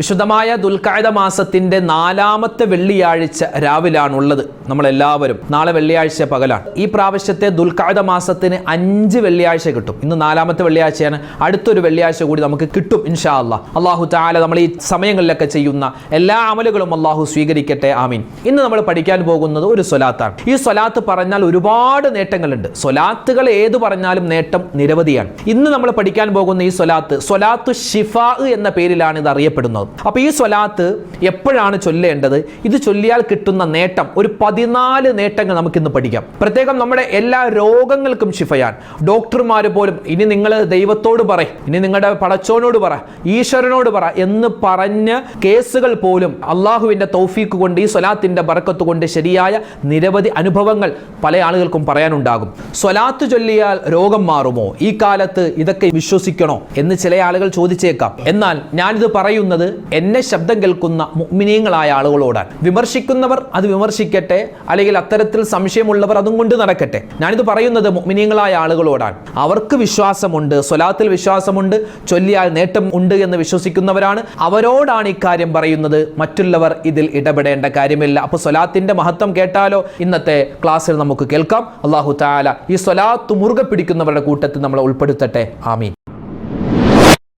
വിശുദ്ധമായ ദുൽഖായത മാസത്തിന്റെ നാലാമത്തെ വെള്ളിയാഴ്ച രാവിലാണുള്ളത്. നമ്മളെല്ലാവരും നാളെ വെള്ളിയാഴ്ച പകലാണ്. ഈ പ്രാവശ്യത്തെ ദുൽഖായത മാസത്തിന് അഞ്ച് വെള്ളിയാഴ്ച കിട്ടും. ഇന്ന് നാലാമത്തെ വെള്ളിയാഴ്ചയാണ്. അടുത്തൊരു വെള്ളിയാഴ്ച കൂടി നമുക്ക് കിട്ടും ഇൻഷാ അല്ല അള്ളാഹു താല നമ്മൾ ഈ സമയങ്ങളിലൊക്കെ ചെയ്യുന്ന എല്ലാ അമലുകളും അള്ളാഹു സ്വീകരിക്കട്ടെ. ആമീൻ. ഇന്ന് നമ്മൾ പഠിക്കാൻ പോകുന്നത് ഒരു സ്വലാത്താണ്. ഈ സ്വലാത്ത് പറഞ്ഞാൽ ഒരുപാട് നേട്ടങ്ങളുണ്ട്. സ്വലാത്തുകൾ ഏത് പറഞ്ഞാലും നേട്ടം നിരവധിയാണ്. ഇന്ന് നമ്മൾ പഠിക്കാൻ പോകുന്ന ഈ സ്വലാത്ത് സ്വലാത്തു ഷിഫാ എന്ന പേരിലാണ് ഇത് അറിയപ്പെടുന്നത്. അപ്പൊ ഈ സ്വലാത്ത് എപ്പോഴാണ് ചൊല്ലേണ്ടത്? ഇത് ചൊല്ലിയാൽ കിട്ടുന്ന നേട്ടം. ഒരു പതിനാല് നേട്ടങ്ങൾ നമുക്കിന്ന് പഠിക്കാം. പ്രത്യേകം നമ്മുടെ എല്ലാ രോഗങ്ങൾക്കും ശിഫയാൻ. ഡോക്ടർമാർ പോലും ഇനി നിങ്ങൾ ദൈവത്തോട് പറ ഇനി നിങ്ങളുടെ പടച്ചോനോട് പറ ഈശ്വരനോട് പറ എന്ന് പറഞ്ഞ് കേസുകൾ പോലും അള്ളാഹുവിന്റെ തൗഫീക്ക് കൊണ്ട് ഈ സ്വലാത്തിന്റെ ബറക്കത്ത് കൊണ്ട് ശരിയായ നിരവധി അനുഭവങ്ങൾ പല ആളുകൾക്കും പറയാനുണ്ടാകും. സ്വലാത്ത് ചൊല്ലിയാൽ രോഗം മാറുമോ? ഈ കാലത്ത് ഇതൊക്കെ വിശ്വസിക്കണോ എന്ന് ചില ആളുകൾ ചോദിച്ചേക്കാം. എന്നാൽ ഞാനിത് പറയുന്നത് എന്നെ ശബ്ദം കേൾക്കുന്ന മുഗ്മിനീയങ്ങളായ ആളുകളോടാണ്. വിമർശിക്കുന്നവർ അത് വിമർശിക്കട്ടെ അല്ലെങ്കിൽ അത്തരത്തിൽ സംശയമുള്ളവർ അതും കൊണ്ട് നടക്കട്ടെ. ഞാനിത് പറയുന്നത് മുഗ്മിനീയങ്ങളായ ആളുകളോടാണ്. അവർക്ക് വിശ്വാസമുണ്ട് സ്വലാത്തിൽ വിശ്വാസമുണ്ട് ചൊല്ലിയാൽ നേട്ടം ഉണ്ട് എന്ന് വിശ്വസിക്കുന്നവരാണ്. അവരോടാണ് ഇക്കാര്യം പറയുന്നത്. മറ്റുള്ളവർ ഇതിൽ ഇടപെടേണ്ട കാര്യമില്ല. അപ്പൊ സ്വലാത്തിന്റെ മഹത്വം കേട്ടാലോ? ഇന്നത്തെ ക്ലാസ്സിൽ നമുക്ക് കേൾക്കാം. അള്ളാഹു താല ഈ സ്വലാത്ത് മുറുകെ പിടിക്കുന്നവരുടെ കൂട്ടത്തിൽ നമ്മളെ ഉൾപ്പെടുത്തട്ടെ. ആമീൻ.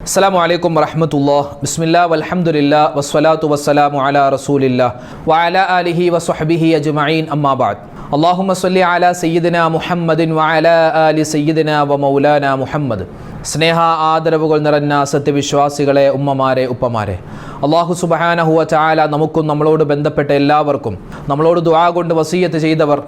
അസ്സാം വലൈക്കും വറഹമത്തുല്ലാ ബിസ്മില്ലാ വലഹമുല്ല വസ്സലാത്തു വസ്സലാമു അല റസൂലില്ല വഅല ആലിഹി വസ്വഹബിഹി അജ്മഈൻ അമ്മാബാദ് അള്ളാഹു അല്ലാഹുമ്മ അല സയ്യിദിന മുഹമ്മദിൻ വഅല അലി സയ്യിദിന വ മൗലാന മുഹമ്മദ്. സ്നേഹ ആദരവുകൾ നിറഞ്ഞ സത്യവിശ്വാസികളെ ഉമ്മമാരെ ഉപ്പമാരെ. അള്ളാഹു സുബഹാനഹുവ ചായാല നമുക്കും നമ്മളോട് ബന്ധപ്പെട്ട എല്ലാവർക്കും നമ്മളോട് ദുആ കൊണ്ട് വസീയത്ത് ചെയ്തവർ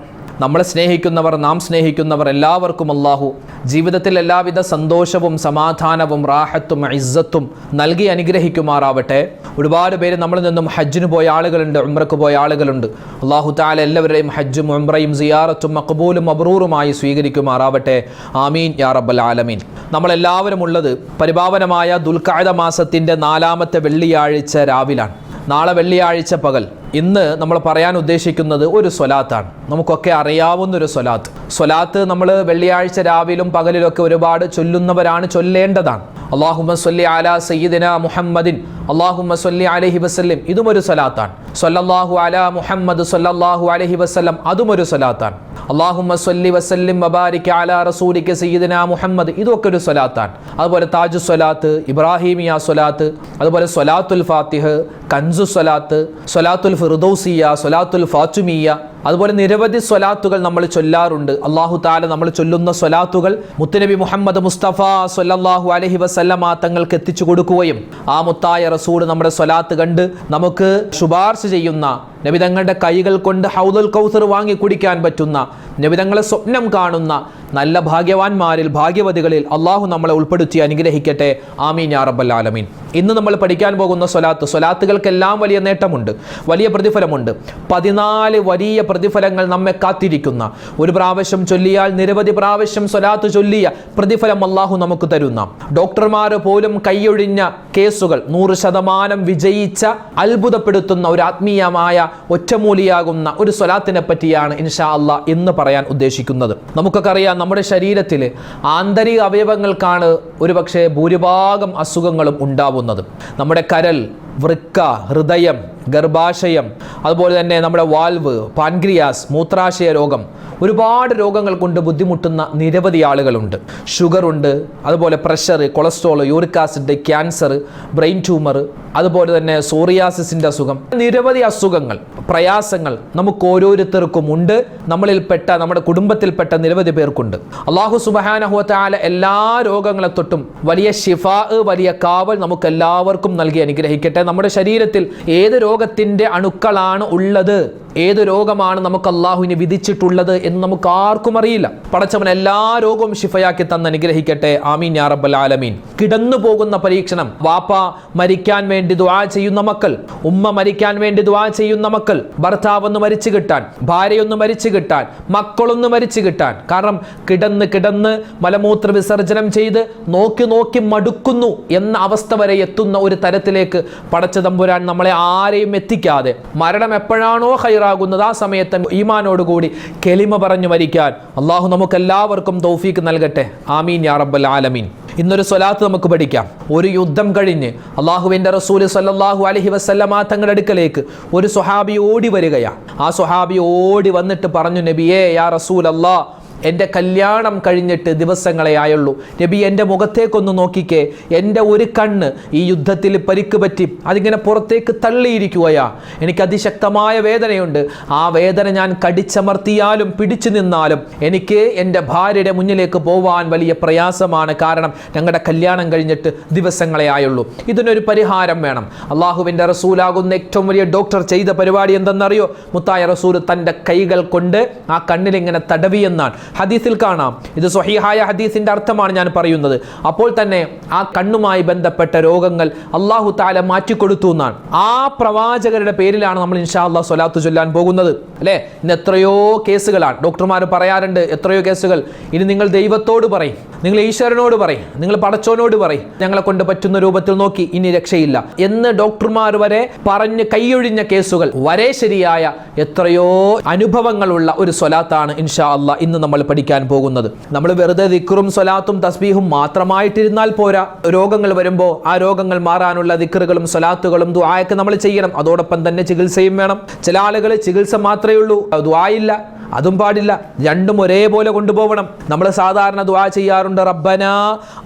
നമ്മളെ സ്നേഹിക്കുന്നവർ നാം സ്നേഹിക്കുന്നവർ എല്ലാവർക്കും അള്ളാഹു ജീവിതത്തിൽ എല്ലാവിധ സന്തോഷവും സമാധാനവും റാഹത്തും ഇസ്സത്തും നൽകി അനുഗ്രഹിക്കുമാറാവട്ടെ. ഒരുപാട് പേര് നമ്മളിൽ നിന്നും ഹജ്ജിന് പോയ ആളുകളുണ്ട് ഉംറക്ക് പോയ ആളുകളുണ്ട്. അള്ളാഹു താല എല്ലാവരുടെയും ഹജ്ജും ഉംറയും സിയാറത്തും മക്ബൂലും അബ്രൂറുമായി സ്വീകരിക്കുമാറാവട്ടെ. ആമീൻ യാ റബ്ബൽ ആലമീൻ. നമ്മളെല്ലാവരും ഉള്ളത് പരിപാവനമായ ദുൽഖായത മാസത്തിന്റെ നാലാമത്തെ വെള്ളിയാഴ്ച രാവിലാണ്. നാളെ വെള്ളിയാഴ്ച പകൽ. ഇന്ന് നമ്മൾ പറയാൻ ഉദ്ദേശിക്കുന്നത് ഒരു സ്വലാത്താണ്. നമുക്കൊക്കെ അറിയാവുന്ന ഒരു സ്വലാത്ത്. സ്വലാത്ത് നമ്മൾ വെള്ളിയാഴ്ച രാവിലും പകലിലൊക്കെ ഒരുപാട് ചൊല്ലുന്നവരാണ് ചൊല്ലേണ്ടതാണ്. അള്ളാഹുമസ്വല്ലി അല സയ്യിദിന മുഹമ്മദിൻ അള്ളാഹുമ്മ സൊല്ലി അലഹി വസ്ല്ലം ഇതും ഒരു സ്വലാത്താണ്. സൊല്ലാഹു അല മുഹമ്മദ് സൊല്ലാഹു അലഹി വസ്ലം അതും ഒരു സ്വലാത്താണ്. അള്ളാഹുമ്മ സൊല്ലി വസല്ലിം വബാരിക് അല റസൂലിക്ക് സയ്യിദിന മുഹമ്മദ് ഇതൊക്കെ ഒരു സ്വലാത്താണ്. അതുപോലെ താജു സ്വലാത്ത് ഇബ്രാഹിമിയ സ്വലാത്ത് അതുപോലെ സ്വലാത്തുൽ ഫാത്തിഹ് കൻസു സ്വലാത്ത് സ്വലാത്തുൽ ഫിറുദൌസിയ സൊലാത്തുൽ ഫാത്തുമിയ. അതുപോലെ നിരവധി സ്വലാത്തുകൾ നമ്മൾ ചൊല്ലാറുണ്ട്. അള്ളാഹു താല നമ്മൾ ചൊല്ലുന്ന സ്വലാത്തുകൾ മുത്തുനബി മുഹമ്മദ് മുസ്തഫ സൊല്ലാഹു അലഹി വസല്ലമ തങ്ങൾക്ക് എത്തിച്ചു കൊടുക്കുകയും ആ മുത്തായ റസൂൽ നമ്മുടെ സ്വലാത്ത് കണ്ട് നമുക്ക് ശുപാർശ ചെയ്യുന്ന നബിതങ്ങളുടെ കൈകൾ കൊണ്ട് ഹൗദുൽ കൗസർ വാങ്ങി കുടിക്കാൻ പറ്റുന്ന നബിതങ്ങളെ സ്വപ്നം കാണുന്ന നല്ല ഭാഗ്യവാന്മാരിൽ ഭാഗ്യവതികളിൽ അള്ളാഹു നമ്മളെ ഉൾപ്പെടുത്തി അനുഗ്രഹിക്കട്ടെ. ആമീൻ യാ റബ്ബൽ ആലമീൻ. ഇന്ന് നമ്മൾ പഠിക്കാൻ പോകുന്ന സ്വലാത്ത് സ്വലാത്തുകൾക്കെല്ലാം വലിയ നേട്ടമുണ്ട് വലിയ പ്രതിഫലമുണ്ട്. പതിനാല് വലിയ പ്രതിഫലങ്ങൾ നമ്മെ കാത്തിരിക്കുന്ന ഒരു പ്രാവശ്യം ചൊല്ലിയാൽ നിരവധി പ്രാവശ്യം സ്വലാത്ത് ചൊല്ലിയ പ്രതിഫലം അള്ളാഹു നമുക്ക് തരുന്ന ഡോക്ടർമാർ പോലും കൈയൊഴിഞ്ഞ കേസുകൾ നൂറ് ശതമാനം വിജയിച്ച അത്ഭുതപ്പെടുത്തുന്ന ഒരു ആത്മീയമായ ഒറ്റമൂലിയാകുന്ന ഒരു സ്വലാത്തിനെ പറ്റിയാണ് ഇൻഷാ അല്ല എന്ന് പറയാൻ ഉദ്ദേശിക്കുന്നത്. നമുക്കൊക്കെ അറിയാം നമ്മുടെ ശരീരത്തിൽ ആന്തരിക അവയവങ്ങൾക്കാണ് ഒരുപക്ഷെ ഭൂരിഭാഗം അസുഖങ്ങളും ഉണ്ടാവുന്നത്. നമ്മുടെ കരൽ വൃക്ക ഹൃദയം ഗർഭാശയം അതുപോലെ തന്നെ നമ്മുടെ വാൽവ് പാൻക്രിയാസ് മൂത്രാശയ രോഗം ഒരുപാട് രോഗങ്ങൾ കൊണ്ട് ബുദ്ധിമുട്ടുന്ന നിരവധി ആളുകളുണ്ട്. ഷുഗർ ഉണ്ട് അതുപോലെ pressure cholesterol uric acid cancer brain tumour അതുപോലെ തന്നെ സോറിയാസിസിന്റെ അസുഖം. നിരവധി അസുഖങ്ങൾ പ്രയാസങ്ങൾ നമുക്ക് ഓരോരുത്തർക്കും ഉണ്ട്. നമ്മളിൽപ്പെട്ട നമ്മുടെ കുടുംബത്തിൽപ്പെട്ട നിരവധി പേർക്കുണ്ട്. അള്ളാഹു സുബഹാനഹുത്താല എല്ലാ രോഗങ്ങളെ തൊട്ടും വലിയ ഷിഫാ വലിയ കാവൽ നമുക്ക് എല്ലാവർക്കും നൽകി അനുഗ്രഹിക്കട്ടെ. നമ്മുടെ ശരീരത്തിൽ ഏത് രോഗത്തിന്റെ അണുക്കളാണ് ഉള്ളത്? ഏത് രോഗമാണ് നമുക്ക് അള്ളാഹുവിന് വിധിച്ചിട്ടുള്ളത് എന്ന് നമുക്ക് ആർക്കും അറിയില്ല. പടച്ചവൻ എല്ലാ രോഗവും ശിഫയാക്കി തന്ന് അനുഗ്രഹിക്കട്ടെ. ആമീൻ യാ റബ്ബൽ ആലമീൻ. കിടന്നു പോകുന്ന പരീക്ഷണം. വാപ്പ മരിക്കാൻ വേണ്ടി ദുആ ചെയ്യുന്ന മക്കൾ. ഉമ്മ മരിക്കാൻ വേണ്ടി ദുആ ചെയ്യുന്ന മക്കൾ. ഭർത്താവ് ഒന്ന് മരിച്ചു കിട്ടാൻ. ഭാര്യയൊന്ന് മരിച്ചു കിട്ടാൻ. മക്കളൊന്ന് മരിച്ചു കിട്ടാൻ. കാരണം കിടന്ന് കിടന്ന് മലമൂത്ര വിസർജനം ചെയ്ത് നോക്കി നോക്കി മടുക്കുന്നു എന്ന അവസ്ഥ വരെ എത്തുന്ന ഒരു തരത്തിലേക്ക് പടച്ച തമ്പുരാൻ നമ്മളെ ആരെയും എത്തിക്കാതെ. മരണം എപ്പോഴാണോ ഹൈറ ഹാജരാകുന്നത് ആ സമയത്ത് ഈമാനോടുകൂടി കെളിമ പറഞ്ഞു മരിക്കാൻ. അള്ളാഹു നമുക്കെല്ലാവർക്കും തൗഫീക്ക് നൽകട്ടെ. ആമീൻ യാ റബ്ബൽ ആലമീൻ. ഇന്നൊരു സ്വലാത്ത് നമുക്ക് പഠിക്കാം. ഒരു യുദ്ധം കഴിഞ്ഞ് അള്ളാഹുവിന്റെ റസൂൽ സല്ലാഹു അലഹി വസല്ലമ തങ്ങളുടെ അടുക്കലേക്ക് ഒരു സുഹാബി ഓടി വരികയാണ്. ആ സുഹാബി ഓടി വന്നിട്ട് പറഞ്ഞു നബിയേ യാ റസൂൽ അല്ലാ എന്റെ കല്യാണം കഴിഞ്ഞിട്ട് ദിവസങ്ങളെ ആയുള്ളൂ. നബി എന്റെ മുഖത്തേക്കൊന്ന് നോക്കിക്കേ. എന്റെ ഒരു കണ്ണ് ഈ യുദ്ധത്തിൽ പരിക്ക് പറ്റി. അതിങ്ങനെ പുറത്തേക്ക് തള്ളിയിരിക്കുകയാ. എനിക്ക് അതിശക്തമായ വേദനയുണ്ട്. ആ വേദന ഞാൻ കടിച്ചമർത്തിയാലും പിടിച്ചു നിന്നാലും എനിക്ക് എന്റെ ഭാര്യയുടെ മുന്നിലേക്ക് പോവാൻ വലിയ പ്രയാസമാണ്. കാരണം ഞങ്ങളുടെ കല്യാണം കഴിഞ്ഞിട്ട് ദിവസങ്ങളെ ആയുള്ളൂ. ഇതിനൊരു പരിഹാരം വേണം. അള്ളാഹുവിന്റെ റസൂലാകുന്ന ഏറ്റവും വലിയ ഡോക്ടർ ചെയ്ത പരിപാടി എന്തെന്നറിയോ? മുത്തായ റസൂൽ തന്റെ കൈകൾ കൊണ്ട് ആ കണ്ണിലിങ്ങനെ തടവിയെന്നാണ്. ഹദീസിൽ കാണാം. ഇത് സ്വഹീഹായ ഹദീസിന്റെ അർത്ഥമാണ് ഞാൻ പറയുന്നത്. അപ്പോൾ തന്നെ ആ കണ്ണുമായി ബന്ധപ്പെട്ട രോഗങ്ങൾ അള്ളാഹു താല മാറ്റിക്കൊടുത്തു എന്നാണ്. ആ പ്രവാചകരുടെ പേരിലാണ് നമ്മൾ ഇൻഷാ അള്ളാഹ് സ്വലാത്തു ചൊല്ലാൻ പോകുന്നത്. അല്ലേ? ഇന്ന് എത്രയോ കേസുകളാണ്. ഡോക്ടർമാർ പറയാറുണ്ട് എത്രയോ കേസുകൾ. ഇനി നിങ്ങൾ ദൈവത്തോട് പറയും നിങ്ങൾ ഈശ്വരനോട് പറയും നിങ്ങൾ പടച്ചോനോട് പറയും. ഞങ്ങളെ കൊണ്ട് പറ്റുന്ന രൂപത്തിൽ നോക്കി ഇനി രക്ഷയില്ല എന്ന് ഡോക്ടർമാർ വരെ പറഞ്ഞ് കൈയൊഴിഞ്ഞ കേസുകൾ. വരെ ശരിയായ എത്രയോ അനുഭവങ്ങളുള്ള ഒരു സ്വലാത്താണ് ഇൻഷാ അള്ളാഹ് ഇന്ന് നമ്മൾ പഠിക്കാൻ പോകുന്നത്. നമ്മൾ വെറുതെ ദിക്റും സ്വലാത്തും തസ്ബീഹും മാത്രമായിട്ടിരുന്നാൽ പോരാ. രോഗങ്ങൾ വരുമ്പോൾ ആ രോഗങ്ങൾ മാറാനുള്ള ദിക്റുകളും സ്വലാത്തുകളും ദ്വായൊക്കെ നമ്മൾ ചെയ്യണം. അതോടൊപ്പം തന്നെ ചികിത്സയും വേണം. ചില ആളുകൾ ചികിത്സ മാത്രമേ ഉള്ളൂ. ദുആയില്ല. അതും പാടില്ല. രണ്ടും ഒരേപോലെ കൊണ്ടുപോകണം നമ്മൾ സാധാരണ ദുആ ചെയ്യാറുണ്ട്. റബ്ബന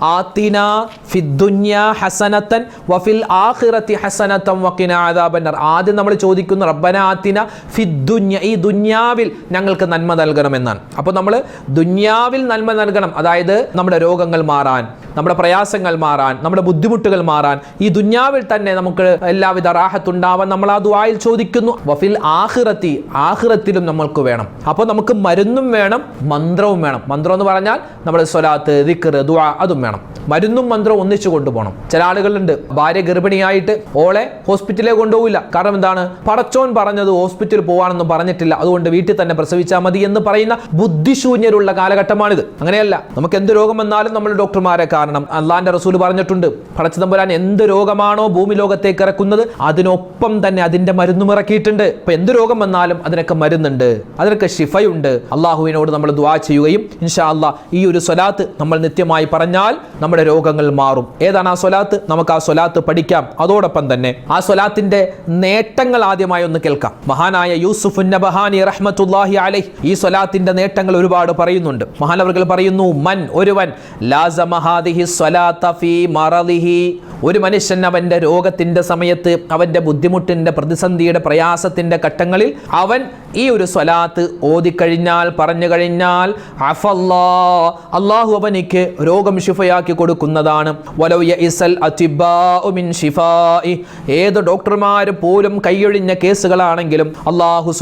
ആത്തിന ഫിദ്ദുന്യ ഹസനത്തൻ വഫിൽ ആഖിറത്തി ഹസനത്തം വക്കിന ആദാബന്നർ ആദ്യം നമ്മൾ ചോദിക്കുന്നു റബ്ബന ആത്തിന ഫിദ്ദുന്യ ഈ ദുന്യാവിൽ ഞങ്ങൾക്ക് നന്മ നൽകണമെന്നാണ്. അപ്പോൾ നമ്മൾ ദുന്യാവിൽ നന്മ നൽകണം. അതായത് നമ്മുടെ രോഗങ്ങൾ മാറാൻ നമ്മുടെ പ്രയാസങ്ങൾ മാറാൻ നമ്മുടെ ബുദ്ധിമുട്ടുകൾ മാറാൻ. ഈ ദുന്യാവിൽ തന്നെ നമുക്ക് എല്ലാവിധ റാഹത്തുണ്ടാവാൻ നമ്മൾ ആ ദുആയിൽ ചോദിക്കുന്നു. വഫിൽ ആഖിറത്തി ആഖിറത്തിലും നമ്മൾക്ക് വേണം. അപ്പോൾ നമുക്ക് മരുന്നും വേണം മന്ത്രവും വേണം. മന്ത്രം എന്ന് പറഞ്ഞാൽ നമ്മൾ സ്വലാത്ത് ദിക്കർ ദുആ അതും വേണം. മരുന്നും മന്ത്രവും ഒന്നിച്ചു കൊണ്ടുപോകണം. ചില ആളുകളുണ്ട് ഭാര്യ ഗർഭിണിയായിട്ട് ഓളെ ഹോസ്പിറ്റലിൽ കൊണ്ടുപോകില്ല കാരണം എന്താണ്? പടച്ചോൻ പറഞ്ഞത് ഹോസ്പിറ്റലിൽ പോകാനൊന്നും പറഞ്ഞിട്ടില്ല. അതുകൊണ്ട് വീട്ടിൽ തന്നെ പ്രസവിച്ചാൽ മതി എന്ന് പറയുന്ന ബുദ്ധിശൂന്യരുള്ള കാലഘട്ടമാണിത്. അങ്ങനെയല്ല. നമുക്ക് എന്ത് രോഗം വന്നാലും നമ്മൾ ഡോക്ടർമാരെ കാരണം അള്ളാന്റെ റസൂൽ പറഞ്ഞിട്ടുണ്ട് പടച്ചതമ്പുരാൻ എന്ത് രോഗമാണോ ഭൂമി ലോകത്തേക്ക് ഇറക്കുന്നത് അതിനൊപ്പം തന്നെ അതിന്റെ മരുന്നും ഇറക്കിയിട്ടുണ്ട്. ഇപ്പൊ എന്ത് രോഗം വന്നാലും അതിനൊക്കെ മരുന്നുണ്ട്. അതിനൊക്കെ ഷിഫയുണ്ട് അള്ളാഹുവിനോട് നമ്മൾ ദുആ ചെയ്യുകയും ഇൻഷാ അള്ളാഹ് ഈ ഒരു സ്വലാത്ത് നമ്മൾ നിത്യമായി പറഞ്ഞാൽ നമ്മുടെ രോഗങ്ങൾ മാറും. ഏതാണ് ആ സ്വലാത്ത്? നമുക്ക് ആ സ്വലാത്ത് പഠിക്കാം. അതോടൊപ്പം തന്നെ ആ സ്വലാത്തിന്റെ നേട്ടങ്ങൾ ആദ്യമായി ഒന്ന് കേൾക്കാം. മഹാനായ യൂസുഫ് നബഹാനി റഹ്മത്തുല്ലാഹി അലൈഹ് ഈ സ്വലാത്തിന്റെ നേട്ടങ്ങൾ ഒരുപാട് പറയുന്നുണ്ട്. മഹാനവർകൾ പറയുന്നു മൻ ഒരുവൻ ഒരു മനുഷ്യൻ അവന്റെ രോഗത്തിന്റെ സമയത്ത് അവന്റെ ബുദ്ധിമുട്ടിന്റെ പ്രതിസന്ധിയുടെ പ്രയാസത്തിന്റെ ഘട്ടങ്ങളിൽ അവൻ ഈ ഒരു സ്വലാത്ത് ഓതിക്കഴിഞ്ഞാൽ പറഞ്ഞു കഴിഞ്ഞാൽ അഫല്ലാ അള്ളാഹു അവനിക്ക് രോഗം ഷിഫയാക്കി കൊടുക്കുന്നതാണ്. മിൻ ഏത് ഡോക്ടർമാർ പോലും കൈയൊഴിഞ്ഞ കേസുകളാണെങ്കിലും അള്ളാഹു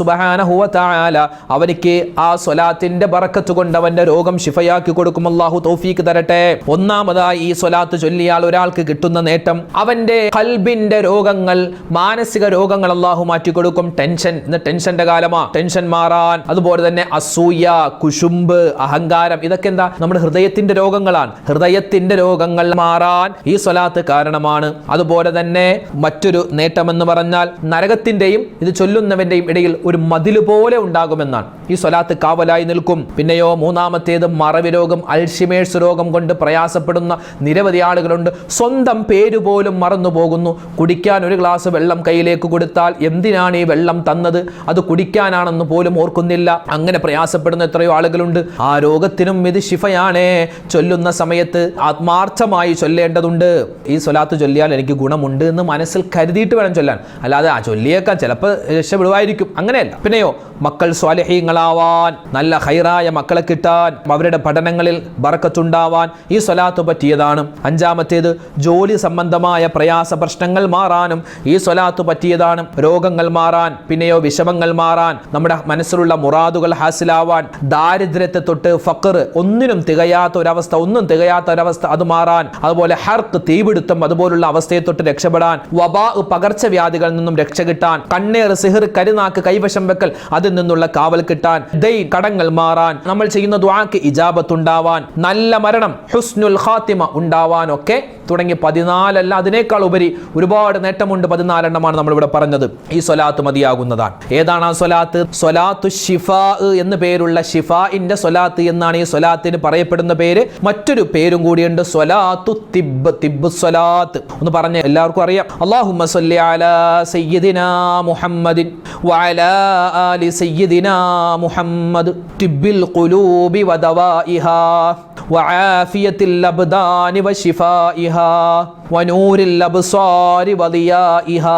തആല അവനിക്ക് ആ സ്വലാത്തിന്റെ ബറക്കത്ത് കൊണ്ട് അവന്റെ രോഗം ഷിഫയാക്കി കൊടുക്കും. അള്ളാഹു തൗഫീക്ക് തരട്ടെ. ഒന്നാമതായി ഈ സ്വലാത്ത് ചൊല്ലിയാൽ ഒരാൾക്ക് കിട്ടുന്ന നേട്ടം അവന്റെ കൽബിന്റെ രോഗങ്ങൾ മാനസിക രോഗങ്ങൾ അള്ളാഹു മാറ്റിക്കൊടുക്കും. ടെൻഷൻ ഇന്ന് ടെൻഷന്റെ കാലമാ. ടെൻഷൻ മാറാൻ അതുപോലെ തന്നെ അസൂയ കുശുമ്പ് അഹങ്കാരം ഇതൊക്കെ എന്താ? നമ്മുടെ ഹൃദയത്തിന്റെ രോഗങ്ങളാണ്. ഹൃദയത്തിന്റെ രോഗങ്ങൾ മാറാൻ ഈ സ്വലാത്ത് കാരണമാണ്. അതുപോലെ തന്നെ മറ്റൊരു നേട്ടമെന്ന് പറഞ്ഞാൽ നരകത്തിന്റെയും ഇത് ചൊല്ലുന്നവന്റെയും ഇടയിൽ ഒരു മതിൽ പോലെ ഉണ്ടാകുമെന്നാണ്. ഈ സ്വലാത്ത് കാവലായി നിൽക്കും. പിന്നെയോ മൂന്നാമത്തേത് മറവി രോഗം അൽഷിമേഴ്സ് രോഗം കൊണ്ട് പ്രയാസപ്പെടുന്ന നിരവധി ആളുകളുണ്ട്. സ്വന്തം പേര് പോലും മറന്നു പോകുന്നു. കുടിക്കാൻ ഒരു ഗ്ലാസ് വെള്ളം കയ്യിലേക്ക് കൊടുത്താൽ എന്തിനാണ് ഈ വെള്ളം തന്നത്? അത് കുടിക്കാനാണെന്ന് പോലും ഓർക്കുന്നില്ല. അങ്ങനെ പ്രയാസപ്പെടുന്ന എത്രയോ ആളുകളുണ്ട്. ആ രോഗത്തിനും ഇത് ശിഫയാണ്. ചൊല്ലുന്ന സമയത്ത് ആത്മാർത്ഥമായി ചൊല്ലേണ്ടതുണ്ട്. ഈ സ്വലാത്ത് ചൊല്ലിയാൽ എനിക്ക് ഗുണമുണ്ട് എന്ന് മനസ്സിൽ കരുതിയിട്ട് വേണം ചൊല്ലാൻ. അല്ലാതെ ആ ചൊല്ലിയേക്കാൻ ചിലപ്പോൾ രക്ഷപ്പെടുവായിരിക്കും. അങ്ങനെയല്ല. പിന്നെയോ മക്കൾ സ്വാലഹീങ്ങളാവാൻ നല്ല ഹൈറായ മക്കളെ കിട്ടാൻ അവരുടെ പഠനങ്ങളിൽ ബറക്കത്തുണ്ടാവാൻ ഈ സ്വലാത്ത് പറ്റിയതാണ്. അഞ്ചാമത്തേത് ജോലി സംബന്ധമായ പ്രയാസ പ്രശ്നങ്ങൾ മാറാനും ഈ സ്വലാത്ത് പറ്റിയതാണ്. രോഗങ്ങൾ മാറാൻ പിന്നെയോ വിഷമങ്ങൾ മാറാൻ നമ്മുടെ മനസ്സിലുള്ള മുറാദുകൾ ഹാസിലാവാൻ ദാരിദ്ര്യത്തെ തൊട്ട് ഫക്കർ ഒന്നിനും തികയാത്ത ഒരവസ്ഥ ഒന്നും തികയാത്ത ഒരവസ്ഥ അത് മാറാൻ അതുപോലെ ഹർക്ക് തീപിടുത്തം അതുപോലുള്ള അവസ്ഥയെ തൊട്ട് രക്ഷപ്പെടാൻ വബാ പകർച്ചവ്യാധികളിൽ നിന്നും രക്ഷ കിട്ടാൻ കണ്ണേർ സിഹർ കരുനാക്ക് കൈവശം വെക്കൽ അതിൽ നിന്നുള്ള കാവൽ കിട്ടാൻ ദൈ കടങ്ങൾ മാറാൻ നമ്മൾ ചെയ്യുന്ന ദ്വാക്ക് ഇജാബത്തുണ്ടാവാൻ നല്ല മരണം ഹുസ്നുൽ ഖാത്തിമ ഉണ്ടാവാനൊക്കെ തുടങ്ങി പതിനാലല്ല അതിനേക്കാൾ ഉപരി ഒരുപാട് നേട്ടമുണ്ട് പതിനാലെണ്ണമാണ് നമ്മളിവിടെ പറഞ്ഞത്. ഈ സ്വലാത്ത് മതിയാകുന്നതാണ്. ഏതാണ് ആ സ്വലാത്ത്? സ്വലാത്തു ഷിഫാ ഷിഫാ എന്ന് പേരുള്ള ഷിഫാഇന്റെ സൊലാത്ത് എന്നാണ് ഈ സൊലാത്തിന് പറയപ്പെടുന്ന പേര്. മറ്റൊരു പേരും കൂടിയുണ്ട് സൊലാത്തു തിബ് തിബ് സൊലാത്ത് എന്ന് പറഞ്ഞ എല്ലാവർക്കും അറിയാം. അള്ളാഹുമ്മ സല്ലി അലാ സയ്യിദിന മുഹമ്മദിൻ വഅലാ ആലി സയ്യിദിന മുഹമ്മദ് തിബ്ബിൽ ഖുലൂബി വദവാഇഹാ വആഫിയത്തിൽ അബ്ദാനി വശിഫാഇഹാ വനൂരിൽ അബ്സാരി വദിയാഇഹാ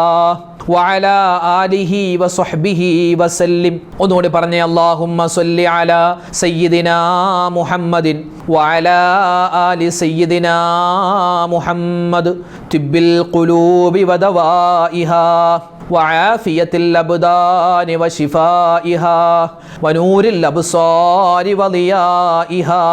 വഅല ആലിഹി വസഹ്ബിഹി വസല്ലിം. ഒന്നുകൂടി പറഞ്ഞേ അല്ലാഹുമ്മ സല്ലി അല സയ്യിദിന മുഹമ്മദിൻ വഅല ആലി സയ്യിദിന മുഹമ്മദ്. തിബ്ബിൽ ഖുലൂബി വദവാഇഹാ. وعافية الأبدان وشفائها ونور الأبصار وضيائها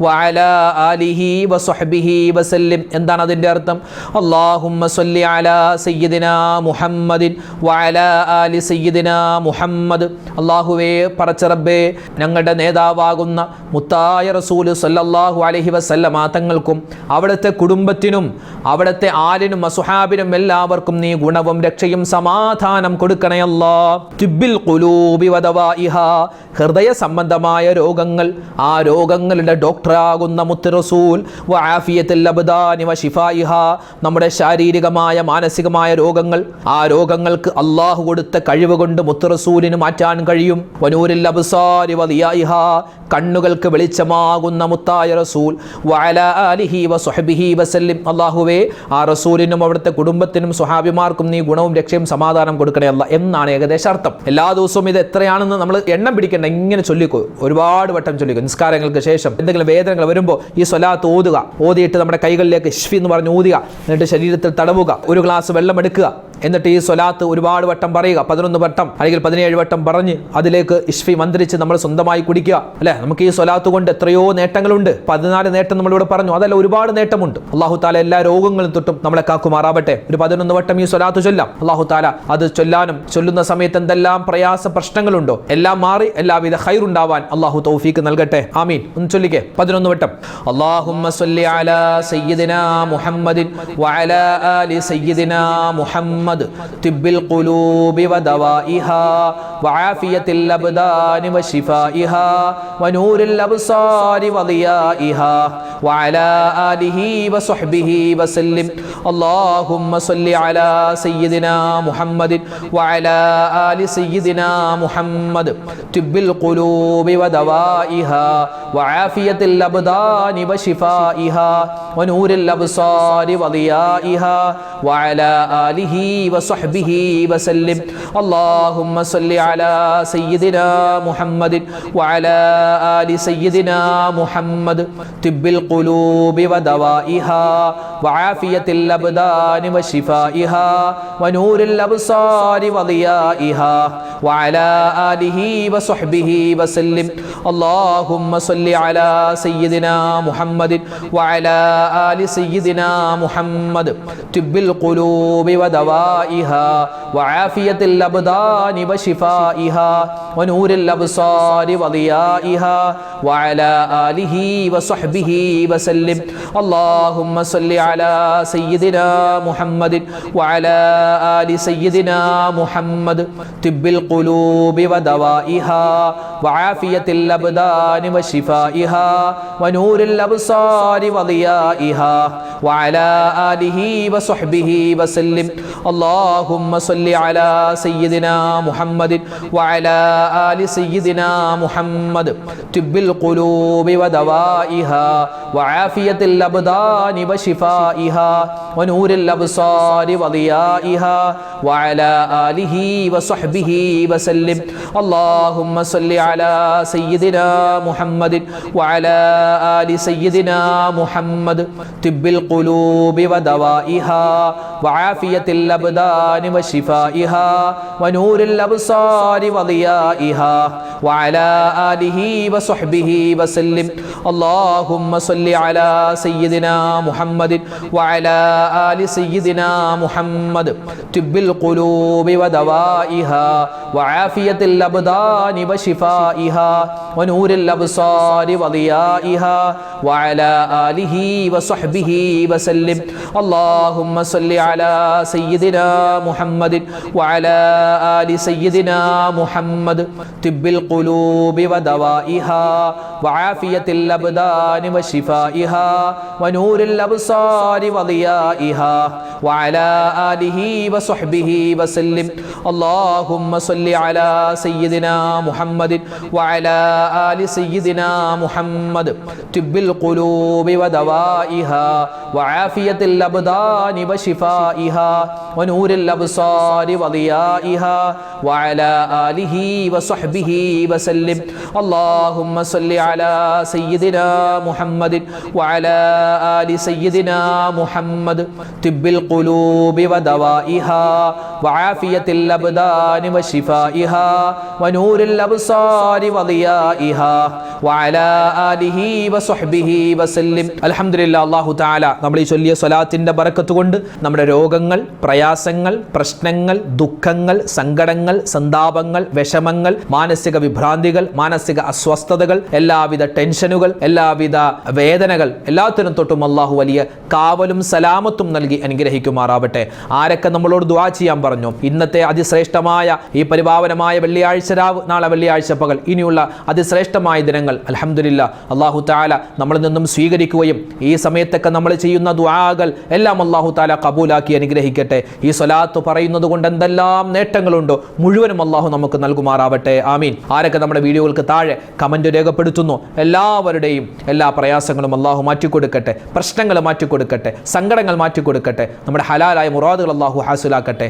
وعلى آله وصحبه وسلم എന്താണ് അതിൻ്റെ അർത്ഥം اللهم صل على سيدنا محمد وعلى آل سيدنا محمد അള്ളാഹുവേ പറച്ചറബേ ഞങ്ങളുടെ നേതാവാകുന്ന മുത്തായ റസൂൽ സല്ലല്ലാഹു അലൈഹി വസല്ലമ തങ്ങൾക്കും അവിടുത്തെ കുടുംബത്തിനും അവിടുത്തെ ആലിനും അസുഹാബിനും എല്ലാവർക്കും നീ ഗുണവും രക്ഷയും സമാധാനം കൊടുക്കണേ അല്ലാ. തിബിൽ ഖുലൂബി വദവാഇഹ. ഹൃദയ സംബന്ധമായ രോഗങ്ങൾ. ആ രോഗങ്ങളുടെ ഡോക്ടറാകുന്ന മുത്തുറസൂൽ. നമ്മുടെ ശാരീരികമായ മാനസികമായ രോഗങ്ങൾ. ആ രോഗങ്ങൾക്ക് അള്ളാഹു കൊടുത്ത കഴിവ് കൊണ്ട് മുത്തുറസൂലിന് മാറ്റാൻ കഴിയും. വനൂരിൽ കണ്ണുകൾക്ക് വെളിച്ചമാകുന്ന മുത്തായ റസൂൽ. ആലിഹി വസല്ലിം. അള്ളാഹുവേ ആ റസൂലിനും അവിടുത്തെ കുടുംബത്തിനും സുഹാബിമാർക്കും നീ ഗുണവും രക്ഷയും സമാധാനം കൊടുക്കണേ അല്ല എന്നാണ് ഏകദേശം അർത്ഥം. എല്ലാ ദിവസവും ഇത് എത്രയാണെന്ന് നമ്മൾ എണ്ണം പിടിക്കേണ്ട ഇങ്ങനെ ചൊല്ലിക്കോ. ഒരുപാട് വട്ടം ചൊല്ലിക്കോ. നിസ്കാരങ്ങൾക്ക് ശേഷം എന്തെങ്കിലും വേദനകൾ വരുമ്പോൾ ഈ സ്വലാത്ത് ഓതുക. ഓതിയിട്ട് നമ്മുടെ കൈകളിലേക്ക് ഇഷ്ഫി എന്ന് പറഞ്ഞ് ഊതുക എന്നിട്ട് ശരീരത്തിൽ തടവുക. ഒരു ഗ്ലാസ് വെള്ളം എടുക്കുക. എന്നിട്ട് ഈ സ്വലാത്ത് ഒരുപാട് വട്ടം പറയുക. പതിനൊന്ന് വട്ടം അല്ലെങ്കിൽ പതിനേഴ് വട്ടം പറഞ്ഞ് അതിലേക്ക് ഇഷ്ഫി മന്ത്രിച്ച് നമ്മൾ സ്വന്തമായി കുടിക്കുക. അല്ലെ? നമുക്ക് ഈ സ്വലാത്ത് കൊണ്ട് എത്രയോ നേട്ടങ്ങളുണ്ട്. പതിനാല് നേട്ടം നമ്മളിവിടെ പറഞ്ഞു. അതല്ല ഒരുപാട് നേട്ടമുണ്ട്. അള്ളാഹു താല എല്ലാ രോഗങ്ങളും തൊട്ടും നമ്മളെ കാക്കുമാറാവട്ടെ. ഒരു പതിനൊന്ന് വട്ടം ഈ സ്വലാത്ത് ചൊല്ലാം. അള്ളാഹു താല അത് ചൊല്ലാനും ചൊല്ലുന്ന സമയത്ത് എന്തെല്ലാം പ്രയാസ പ്രശ്നങ്ങളുണ്ടോ എല്ലാം മാറി എല്ലാവിധ ഹൈറുണ്ടാവാൻ അള്ളാഹു തൗഫീക്ക് നൽകട്ടെ ആമീൻ ഒന്ന് ചൊല്ലിക്കേ പതിനൊന്ന് വട്ടം അള്ളാഹുമ്മ സ്വല്ലി അലാ സയ്യിദിനാ മുഹമ്മദിൻ വഅലാ ആലി സയ്യിദിനാ മുഹമ്മദ് തിബ്ബിൽ ഖുലൂബി വദവാഇഹാ വആഫിയത്തിൽ അബ്ദാനി വശിഫാഇഹാ വനൂരിൽ അബ്സാരി വദിയാഇഹാ വഅലാ ആലിഹി വസ്വഹ്ബിഹി വസല്ലിം اللهم صل على سيدنا محمد وعلى آل سيدنا محمد طب القلوب ودوائها وعافية الأبدان وشفائها ونور الأبصار وضيائها وعلى آله وصحبه وسلم اللهم صل على سيدنا محمد وعلى آل سيدنا محمد طب القلوب ودوائها وعافية الأبدان وشفائها ونور الأبصار وضيائها وعلى آله وصحبه وسلم اللهم صل على سيدنا محمد وعلى آل سيدنا محمد طب القلوب ودوائها وعافية الأبدان وشفائها ونور الأبصار وضيائها وعلى آله وصحبه وسلم اللهم صل على سيدنا محمد وعلى آل سيدنا محمد طب القلوب ودوائها وعافية الأبدان وشفائها ونور الأبصار وضيائها وعلى آله وصحبه وسلم اللهم صل على سيدنا محمد وعلى آل سيدنا محمد طب القلوب ودوائها وعافية الأبدان وشفائها ونور الأبصار وضيائها وعلى آله وصحبه وسلم اللهم صل على سيدنا محمد وعلى آل سيدنا محمد طب القلوب ودوائها وعافية الأبدان وشفائها ونور الأبصار وضيائها وعلى آله وصحبه وسلم اللهم صل على سيدنا محمد وعلى آل سيدنا محمد طب القلوب ودوائها وعافية الأبدان وشفائها ونور الأبصار وضيائها وعلى آله وصحبه وسلم اللهم صل على سيدنا محمد وعلى آل سيدنا محمد طب القلوب ودوائها وعافية الأبدان وشفائها ونور الأبصار وضيائها وعلى آله وصحبه وسلم اللهم صل على سيدنا محمد وعلى آل سيدنا محمد طب القلوب ودوائها وعافية الأبدان وشفائها ونور الأبصار وضيائها وعلى آله وصحبه وسلم اللهم صل على سيدنا محمد وعلى آل سيدنا محمد طب القلوب ودوائها وعافية الأبدان وشفائها ونور الأبصار وضيائها وعلى آله وصحبه وسلم الحمد لله الله تعالى നമ്മൾ ഈ ചൊല്ലിയ സ്വലാത്തിൻ്റെ ബറക്കത്ത് കൊണ്ട് നമ്മുടെ രോഗങ്ങൾ പ്രയാസങ്ങൾ പ്രശ്നങ്ങൾ ദുഃഖങ്ങൾ സങ്കടങ്ങൾ സന്താപങ്ങൾ വിഷമങ്ങൾ മാനസിക വിഭ്രാന്തികൾ മാനസിക അസ്വസ്ഥതകൾ എല്ലാവിധ ടെൻഷനുകൾ എല്ലാവിധ വേദനകൾ എല്ലാത്തിനും തൊട്ടും അള്ളാഹു വലിയ കാവലും സലാമത്തും നൽകി അനുഗ്രഹിക്കുമാറാവട്ടെ ആരൊക്കെ നമ്മളോട് ദുആ ചെയ്യാൻ പറഞ്ഞു. ഇന്നത്തെ അതിശ്രേഷ്ഠമായ ഈ പരിപാവനമായ വെള്ളിയാഴ്ച രാവ് നാളെ വെള്ളിയാഴ്ച പകൽ. ഇനിയുള്ള അതിശ്രേഷ്ഠമായ ദിനങ്ങൾ അലഹമില്ല അള്ളാഹു താല നമ്മളിൽ നിന്നും സ്വീകരിക്കുകയും ഈ സമയത്തൊക്കെ നമ്മൾ ചെയ്യുന്ന ദുആകൾ എല്ലാം അള്ളാഹു താല കബൂലാക്കി അനുഗ്രഹിക്കട്ടെ. ഈ സ്വലാത്ത് പറയുന്നത് കൊണ്ട് എന്തെല്ലാം നേട്ടങ്ങളുണ്ടോ മുഴുവനും അള്ളാഹു നമുക്ക് നൽകുമാറാവട്ടെ. ആമീൻ. ആരൊക്കെ നമ്മുടെ വീഡിയോകൾക്ക് താഴെ കമന്റ് രേഖപ്പെടുത്തുന്നു എല്ലാവരുടെയും എല്ലാ പ്രയാസങ്ങളും അള്ളാഹു മാറ്റിക്കൊടുക്കട്ടെ. പ്രശ്നങ്ങൾ മാറ്റിക്കൊടുക്കട്ടെ. സങ്കടങ്ങൾ മാറ്റിക്കൊടുക്കട്ടെ. നമ്മുടെ ഹലാലായ മുറാദുകൾ അള്ളാഹു ഹാസുലാക്കട്ടെ.